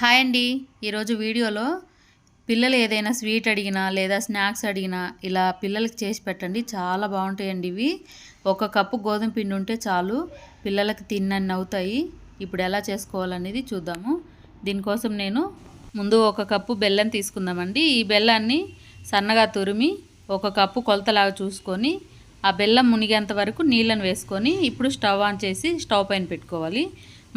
Hi అండి. ఈరోజు వీడియోలో పిల్లలు ఏదైనా స్వీట్ అడిగినా లేదా స్నాక్స్ అడిగినా ఇలా పిల్లలకి చేసి పెట్టండి. చాలా బాగుంటాయండి ఇవి. ఒక కప్పు గోధుమ పిండి ఉంటే చాలు పిల్లలకి తిన్నన్ని అవుతాయి. ఇప్పుడు ఎలా చేసుకోవాలనేది చూద్దాము. దీనికోసం నేను ముందు ఒక కప్పు బెల్లం తీసుకుందామండి. ఈ బెల్లాన్ని సన్నగా తురిమి ఒక కప్పు కొలతలాగా చూసుకొని ఆ బెల్లం మునిగేంత వరకు నీళ్ళను వేసుకొని ఇప్పుడు స్టవ్ ఆన్ చేసి స్టవ్ పైన పెట్టుకోవాలి.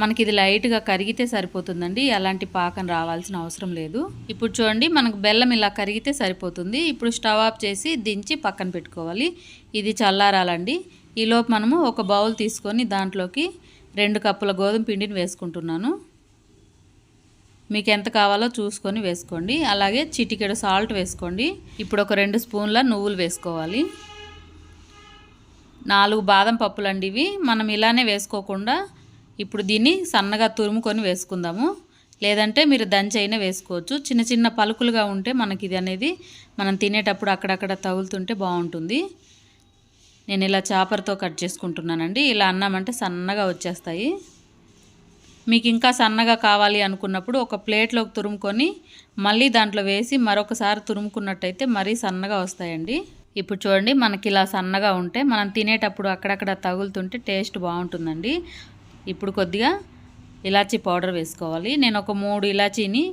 మనకి ఇది లైట్గా కరిగితే సరిపోతుందండి. ఎలాంటి పాకం రావాల్సిన అవసరం లేదు. ఇప్పుడు చూడండి మనకు బెల్లం ఇలా కరిగితే సరిపోతుంది. ఇప్పుడు స్టవ్ ఆఫ్ చేసి దించి పక్కన పెట్టుకోవాలి. ఇది చల్లారాలండి. ఈలోపు మనము ఒక బౌల్ తీసుకొని దాంట్లోకి రెండు కప్పుల గోధుమ పిండిని వేసుకుంటున్నాను. మీకు ఎంత కావాలో చూసుకొని వేసుకోండి. అలాగే చిటికెడు సాల్ట్ వేసుకోండి. ఇప్పుడు ఒక రెండు స్పూన్ల నువ్వులు వేసుకోవాలి. నాలుగు బాదం పప్పులండి ఇవి. మనం ఇలానే వేసుకోకుండా ఇప్పుడు దీన్ని సన్నగా తురుముకొని వేసుకుందాము. లేదంటే మీరు దంచైనా వేసుకోవచ్చు. చిన్న చిన్న పలుకులుగా ఉంటే మనకి ఇది అనేది మనం తినేటప్పుడు అక్కడక్కడ తగులుతుంటే బాగుంటుంది. నేను ఇలా చాపర్తో కట్ చేసుకుంటున్నానండి. ఇలా అన్నామంటే సన్నగా వచ్చేస్తాయి. మీకు ఇంకా సన్నగా కావాలి అనుకున్నప్పుడు ఒక ప్లేట్లోకి తురుముకొని మళ్ళీ దాంట్లో వేసి మరొకసారి తురుముకున్నట్టయితే మరీ సన్నగా వస్తాయండి. ఇప్పుడు చూడండి మనకి ఇలా సన్నగా ఉంటే మనం తినేటప్పుడు అక్కడక్కడ తగులుతుంటే టేస్ట్ బాగుంటుందండి. ఇప్పుడు కొద్దిగా ఇలాచీ పౌడర్ వేసుకోవాలి. నేను ఒక మూడు ఇలాచీని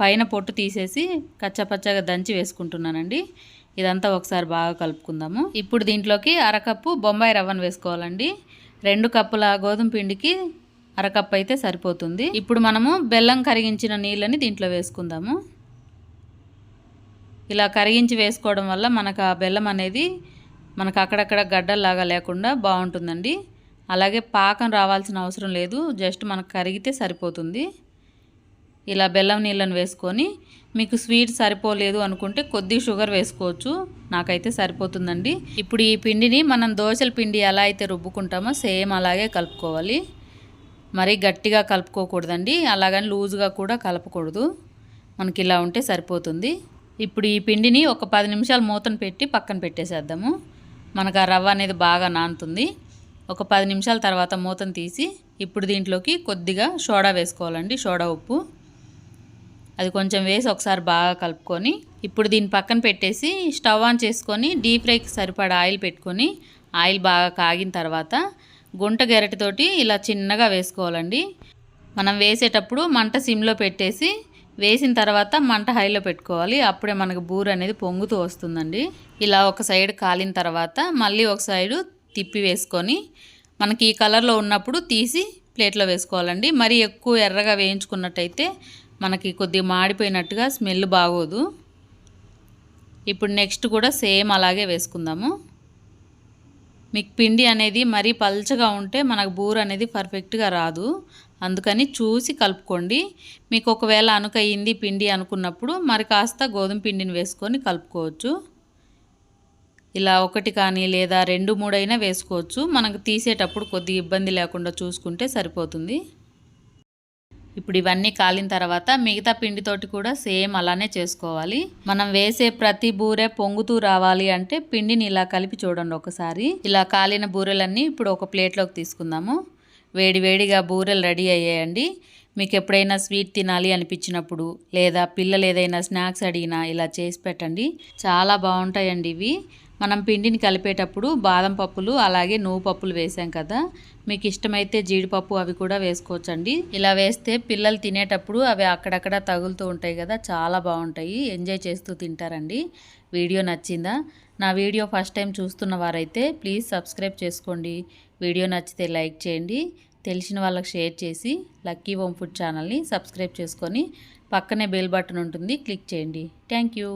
పైన పొట్టు తీసేసి కచ్చపచ్చగా దంచి వేసుకుంటున్నానండి. ఇదంతా ఒకసారి బాగా కలుపుకుందాము. ఇప్పుడు దీంట్లోకి అరకప్పు బొంబాయి రవ్వను వేసుకోవాలండి. రెండు కప్పుల గోధుమ పిండికి అరకప్పు అయితే సరిపోతుంది. ఇప్పుడు మనము బెల్లం కరిగించిన నీళ్ళని దీంట్లో వేసుకుందాము. ఇలా కరిగించి వేసుకోవడం వల్ల మనకు ఆ బెల్లం అనేది మనకు అక్కడక్కడ గడ్డల్లాగా లేకుండా బాగుంటుందండి. అలాగే పాకం రావాల్సిన అవసరం లేదు. జస్ట్ మనకు కరిగితే సరిపోతుంది. ఇలా బెల్లం నీళ్ళను వేసుకొని మీకు స్వీట్ సరిపోలేదు అనుకుంటే కొద్ది షుగర్ వేసుకోవచ్చు. నాకైతే సరిపోతుందండి. ఇప్పుడు ఈ పిండిని మనం దోశల పిండి ఎలా అయితే రుబ్బుకుంటామో సేమ్ అలాగే కలుపుకోవాలి. మరీ గట్టిగా కలుపుకోకూడదండి. అలాగని లూజుగా కూడా కలపకూడదు. మనకి ఇలా ఉంటే సరిపోతుంది. ఇప్పుడు ఈ పిండిని ఒక పది నిమిషాలు మూతను పెట్టి పక్కన పెట్టేసేద్దాము. మనకు ఆ రవ్వ అనేది బాగా నానుతుంది. ఒక పది నిమిషాల తర్వాత మూతను తీసి ఇప్పుడు దీంట్లోకి కొద్దిగా సోడా వేసుకోవాలండి సోడా ఉప్పు. అది కొంచెం వేసి ఒకసారి బాగా కలుపుకొని ఇప్పుడు దీన్ని పక్కన పెట్టేసి స్టవ్ ఆన్ చేసుకొని డీప్ ఫ్రైకి సరిపడా ఆయిల్ పెట్టుకొని ఆయిల్ బాగా కాగిన తర్వాత గుంట గెరటితోటి ఇలా చిన్నగా వేసుకోవాలండి. మనం వేసేటప్పుడు మంట సిమ్లో పెట్టేసి వేసిన తర్వాత మంట హైలో పెట్టుకోవాలి. అప్పుడే మనకు బూర అనేది పొంగుతూ వస్తుందండి. ఇలా ఒక సైడ్ కాలిన తర్వాత మళ్ళీ ఒక సైడు తిప్పి వేసుకొని మనకి ఈ కలర్లో ఉన్నప్పుడు తీసి ప్లేట్లో వేసుకోవాలండి. మరి ఎక్కువ ఎర్రగా వేయించుకున్నట్టయితే మనకి కొద్దిగా మాడిపోయినట్టుగా స్మెల్ బాగోదు. ఇప్పుడు నెక్స్ట్ కూడా సేమ్ అలాగే వేసుకుందాము. మీకు పిండి అనేది మరీ పల్చగా ఉంటే మనకు బూర అనేది పర్ఫెక్ట్గా రాదు. అందుకని చూసి కలుపుకోండి. మీకు ఒకవేళ అనుకయింది పిండి అనుకున్నప్పుడు మరి కాస్త గోధుమ పిండిని వేసుకొని కలుపుకోవచ్చు. ఇలా ఒకటి కానీ లేదా రెండు మూడైనా వేసుకోవచ్చు. మనకు తీసేటప్పుడు కొద్ది ఇబ్బంది లేకుండా చూసుకుంటే సరిపోతుంది. ఇప్పుడు ఇవన్నీ కాలిన తర్వాత మిగతా పిండితోటి కూడా సేమ్ అలానే చేసుకోవాలి. మనం వేసే ప్రతి బూరె పొంగుతూ రావాలి అంటే పిండిని ఇలా కలిపి చూడండి ఒకసారి. ఇలా కాలిన బూరెలన్నీ ఇప్పుడు ఒక ప్లేట్లోకి తీసుకుందాము. వేడి వేడిగా బూరెలు రెడీ అయ్యాయండి. మీకు ఎప్పుడైనా స్వీట్ తినాలి అనిపించినప్పుడు లేదా పిల్లలు ఏదైనా స్నాక్స్ అడిగినా ఇలా చేసి పెట్టండి. చాలా బాగుంటాయండి ఇవి. మనం పిండిని కలిపేటప్పుడు బాదం పప్పులు అలాగే నువ్వు పప్పులు వేసాం కదా. మీకు ఇష్టమైతే జీడిపప్పు అవి కూడా వేసుకోవచ్చండి. ఇలా వేస్తే పిల్లలు తినేటప్పుడు అవి అక్కడక్కడ తగులుతూ ఉంటాయి కదా చాలా బాగుంటాయి. ఎంజాయ్ చేస్తూ తింటారండి. వీడియో నచ్చిందా? నా వీడియో ఫస్ట్ టైం చూస్తున్న వారైతే ప్లీజ్ సబ్స్క్రైబ్ చేసుకోండి. వీడియో నచ్చితే లైక్ చేయండి. తెలిసిన వాళ్ళకి షేర్ చేసి లక్కీ హోమ్ ఫుడ్ ఛానల్ని సబ్స్క్రైబ్ చేసుకొని పక్కనే బెల్ బటన్ ఉంటుంది క్లిక్ చేయండి. Thank you.